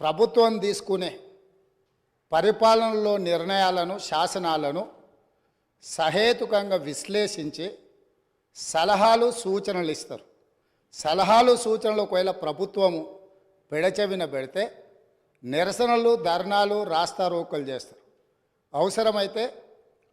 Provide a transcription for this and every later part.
ప్రభుత్వం తీసుకునే పరిపాలనలో నిర్ణయాలను శాసనాలను సహేతుకంగా విశ్లేషించి సలహాలు సూచనలు ఇస్తారు. సలహాలు సూచనలు ఒకవేళ ప్రభుత్వము పెడచెవిన పెడితే నిరసనలు ధర్నాలు రాస్తారోకలు చేస్తారు. అవసరమైతే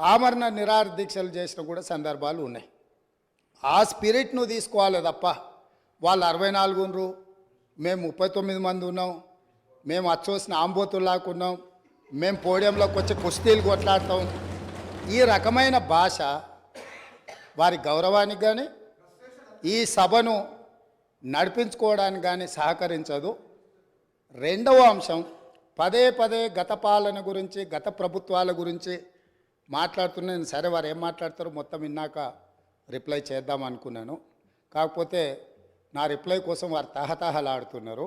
ఆమరణ నిరాహార దీక్షలు చేసిన కూడా సందర్భాలు ఉన్నాయి. ఆ స్పిరిట్ను తీసుకోవాలి తప్ప వాళ్ళు అరవై నాలుగు మేము ముప్పై తొమ్మిది మంది ఉన్నాం మేము అచ్చోసిన ఆంబోతుల్లాకున్నాం మేము పోడియంలోకి వచ్చి కుస్తీలు కొట్లాడతాం. ఈ రకమైన భాష వారి గౌరవానికి కానీ ఈ సభను నడిపించుకోవడానికి కానీ సహకరించదు. రెండవ అంశం పదే పదే గత పాలన గురించి గత ప్రభుత్వాల గురించి మాట్లాడుతున్నాను సరే వారు ఏం మాట్లాడతారో మొత్తం విన్నాక రిప్లై చేద్దాం అనుకున్నాను. కాకపోతే నా రిప్లై కోసం వారు తహతహలాడుతున్నారు.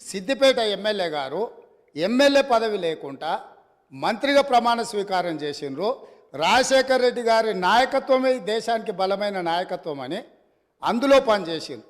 సిద్దిపేట ఎమ్మెల్యే గారు ఎమ్మెల్యే పదవి లేకుండా మంత్రిగా ప్రమాణ స్వీకారం చేసిండ్రు. రాజశేఖర్ రెడ్డి గారి నాయకత్వమే దేశానికి బలమైన నాయకత్వం అని అందులో పనిచేసిండ్రు.